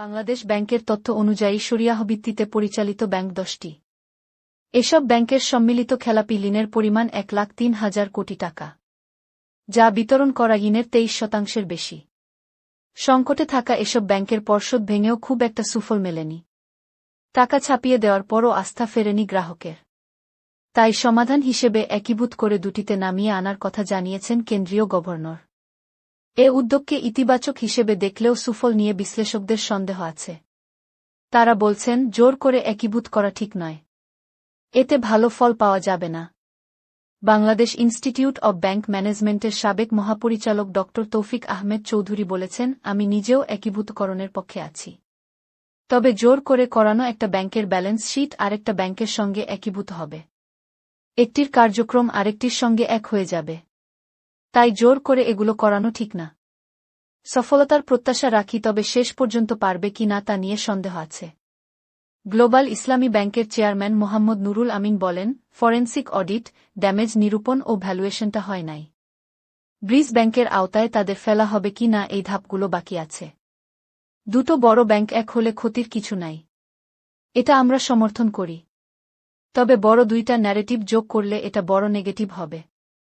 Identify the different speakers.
Speaker 1: বাংলাদেশ ব্যাংকের তথ্য অনুযায়ী সরিয়াহ ভিত্তিতে পরিচালিত ব্যাংক দশটি। এসব ব্যাংকের সম্মিলিত খেলাপি ঋণের পরিমাণ এক লাখ তিন হাজার কোটি টাকা, যা বিতরণ করা ঋণের তেইশ শতাংশের বেশি। সংকটে থাকা এসব ব্যাংকের পর্ষদ ভেঙেও খুব একটা সুফল মেলেনি। টাকা ছাপিয়ে দেওয়ার পরও আস্থা ফেরেনি গ্রাহকের। তাই সমাধান হিসেবে একীভূত করে দুটিতে নামিয়ে আনার কথা জানিয়েছেন কেন্দ্রীয় গভর্নর। এ উদ্যোগকে ইতিবাচক হিসেবে দেখলেও সুফল নিয়ে বিশ্লেষকদের সন্দেহ আছে। তারা বলছেন, জোর করে একীভূত করা ঠিক নয়। এতে ভালো ফল পাওয়া যাবে না। বাংলাদেশ ইনস্টিটিউট অব ব্যাংক ম্যানেজমেন্টের সাবেক মহাপরিচালক ড. তৌফিক আহমেদ চৌধুরী বলেছেন, আমি নিজেও একীভূতকরণের পক্ষে আছি। তবে জোর করে করানো একটা ব্যাংকের ব্যালেন্স শিট আরেকটা ব্যাংকের সঙ্গে একীভূত হবে। একটির কার্যক্রম আরেকটির সঙ্গে এক হয়ে যাবে। তাই জোর করে এগুলো করানো ঠিক না। সফলতার প্রত্যাশা রাখি তবে শেষ পর্যন্ত পারবে কি না তা নিয়ে সন্দেহ আছে। গ্লোবাল ইসলামী ব্যাংকের চেয়ারম্যান মোহাম্মদ নুরুল আমিন বলেন, ফরেন্সিক অডিট, ড্যামেজ নিরূপণ ও ভ্যালুয়েশনটা হয় নাই। ব্রিজ ব্যাংকের আওতায় তাদের ফেলা হবে কি না এই ধাপগুলো বাকি আছে। দুটো বড় ব্যাংক এক হলে ক্ষতির কিছু নাই। এটা আমরা সমর্থন করি। তবে বড় দুইটা ন্যারেটিভ যোগ করলে এটা বড় নেগেটিভ হবে।